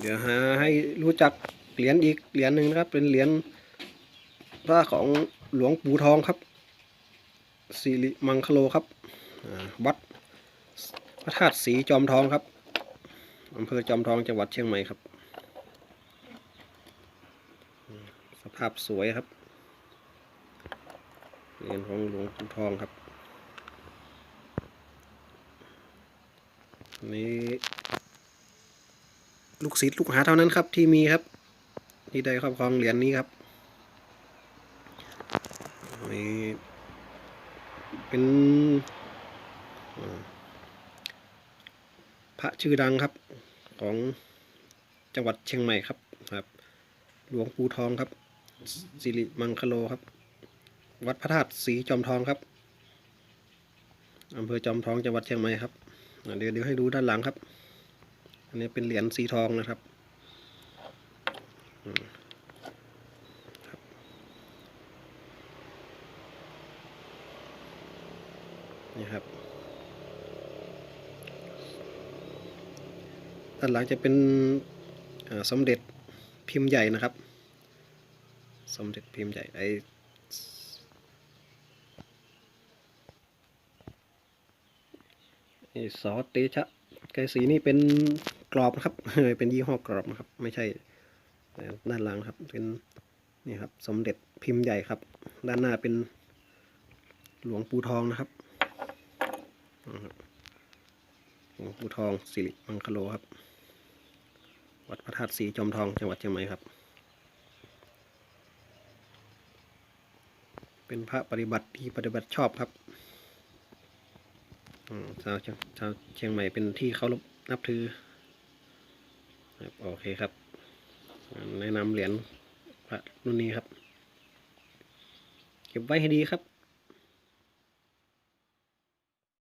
เดี๋ยวหาให้รู้จักเหรียญอีกเหรียญหนึ่งนะครับ เป็นเหรียญพระของหลวงปู่ทองครับสิริมังคโลครับวัดพระธาตุสีจอมทองครับอำเภอจอมทองจังหวัดเชียงใหม่ครับ สภาพสวยครับเหรียญของหลวงปู่ทองครับนนี้ ลูกศิษย์ลูกหาเท่านั้นครับที่มีครับ ที่ได้ครอบครองเหรียญนี้ครับนี่เป็นพระชื่อดังครับของจังหวัดเชียงใหม่ครับครับ หลวงปู่ทองครับสิริมังคโลครับ วัดพระธาตุสีจอมทองครับอำเภอจอมทองจังหวัดเชียงใหม่ครับเดี๋ยวเดี๋ยวให้ดูด้านหลังครับ อันนี้เป็นเหรียญสีทองนะครับนี่ครับ ด้านหลังจะเป็นสมเด็จพิมพ์ใหญ่นะครับ สมเด็จพิมพ์ใหญ่ไอไอซอสเตชะไกรสีนี่เป็น กรอบนะครับเป็นยี่ห้อกรอบนะครับ ไม่ใช่ด้านหลังครับ เป็นนี่ครับ สมเด็จพิมพ์ใหญ่ครับ ด้านหน้าเป็นหลวงปู่ทองนะครับหลวงปู่ทองสิริมังคโลครับ วัดพระธาตุสีจอมทองจังหวัดเชียงใหม่ครับ เป็นพระปฏิบัติที่ปฏิบัติชอบครับอืมชาวเชียงชาวเชียงใหม่เป็นที่เคารพนับถือ ครับโอเคครับ แนะนำเหรียญพระรุ่นนี้ครับ เก็บไว้ให้ดีครับ